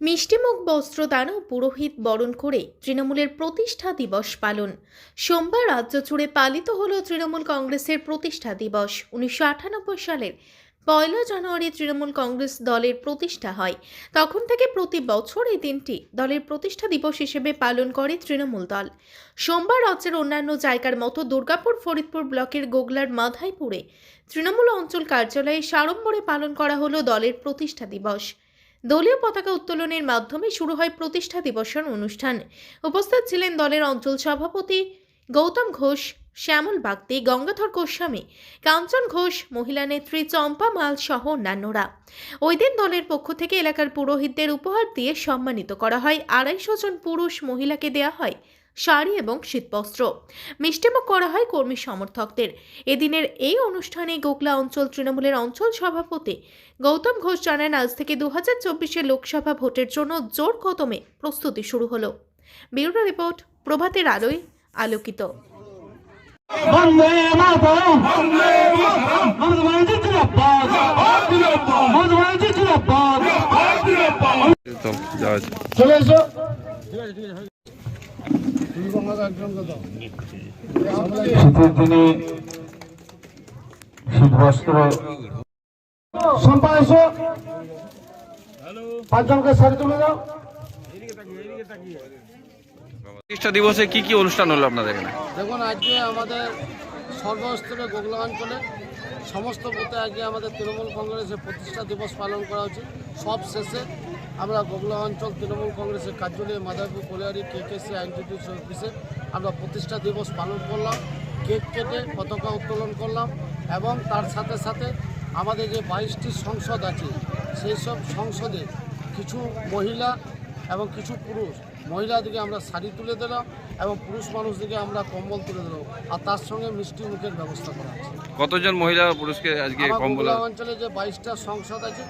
মিষ্টিমুখ বস্ত্রদান ও পুরোহিত বরণ করে তৃণমূলের প্রতিষ্ঠা দিবস পালন। সোমবার রাজ্য জুড়ে পালিত হল তৃণমূল কংগ্রেসের প্রতিষ্ঠা দিবস। উনিশশো আটানব্বই সালের পয়লা জানুয়ারি তৃণমূল কংগ্রেস দলের প্রতিষ্ঠা হয়। তখন থেকে প্রতি বছর এই দিনটি দলের প্রতিষ্ঠা দিবস হিসেবে পালন করে তৃণমূল দল। সোমবার রাজ্যের অন্যান্য জায়গার মতো দুর্গাপুর, ফরিদপুর ব্লকের গোগলার মাধাইপুরে তৃণমূল অঞ্চল কার্যালয়ে সাড়ম্বরে পালন করা হলো দলের প্রতিষ্ঠা দিবস। দলীয় পতাকা উত্তোলনের মাধ্যমে শুরু হয় প্রতিষ্ঠা দিবসের অনুষ্ঠান। উপস্থিত ছিলেন দলের অঞ্চল সভাপতি গৌতম ঘোষ, শ্যামল বাগদি, গঙ্গাধর গোস্বামী, কাঞ্চন ঘোষ, মহিলা নেত্রী চম্পা মাল সহ অন্যান্যরা। ওই দিন দলের পক্ষ থেকে এলাকার পুরোহিতদের উপহার দিয়ে সম্মানিত করা হয়। আড়াইশো জন পুরুষ মহিলাকে দেয়া হয়। শাড়ি এবং শীতবস্ত্র। মিষ্টিমুখ করা হয় কর্মী সমর্থকদের। এদিনের এই অনুষ্ঠানে গোকলা অঞ্চল তৃণমূলের অঞ্চল সভাপতি গৌতম ঘোষ জানান আজ থেকে দু হাজার চব্বিশের লোকসভা ভোটের জন্য জোর কদমে প্রস্তুতি শুরু হলো। ব্যুরো রিপোর্ট প্রভাতের আলোয় আলোকিত। বন্দে মাতরম। চলে এসো। শীতের দিনে শীত বস্ত্র সম্পা এসো। পাঁচজনকে শাড়ি তুলে দাও। প্রতিষ্ঠা দিবসে কি কি অনুষ্ঠান হলো আপনাদের এখানে? দেখুন আজকে আমাদের সর্বস্তরে গোগলা অঞ্চলে সমস্ত বুথে আজকে আমাদের তৃণমূল কংগ্রেসের প্রতিষ্ঠা দিবস পালন করা হচ্ছে। সব শেষে আমরা গোগলা অঞ্চল তৃণমূল কংগ্রেসের কার্যালয়ে Madarpur colliery K K C আইনটিটিউস অফিসে আমরা প্রতিষ্ঠা দিবস পালন করলাম, কেক কেটে পতাকা উত্তোলন করলাম এবং তার সাথে সাথে আমাদের যে বাইশটি সংসদ আছে, সেই সব সংসদে কিছু মহিলা এবং কিছু পুরুষ মহিলাদিকে আমরা শাড়ি তুলে দিলাম এবং পুরুষ মানুষদিকে আমরা কম্বল তুলে দিলাম। আর তার সঙ্গে মিষ্টি মুখের ব্যবস্থা করা আছে। কতজন মহিলা পুরুষকে আজকে কম্বল অঞ্চলে যে বাইশটা সংসদ আছে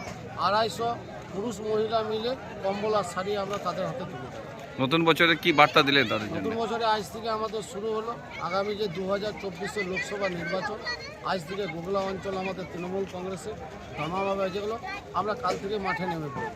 আড়াইশো পুরুষ মহিলা মিলে কম্বল আর শাড়ি আমরা তাদের হাতে তুলে দেবো নতুন বছরে কি বার্তা দিলেন তাদের জন্য? নতুন বছরে আজ থেকে আমাদের শুরু হলো। আগামী যে দু হাজার চব্বিশের লোকসভা নির্বাচন আজ থেকে গোগলা অঞ্চল আমাদের তৃণমূল কংগ্রেসের ধামাভাবে যেগুলো আমরা কাল থেকে মাঠে নেমে পড়ব।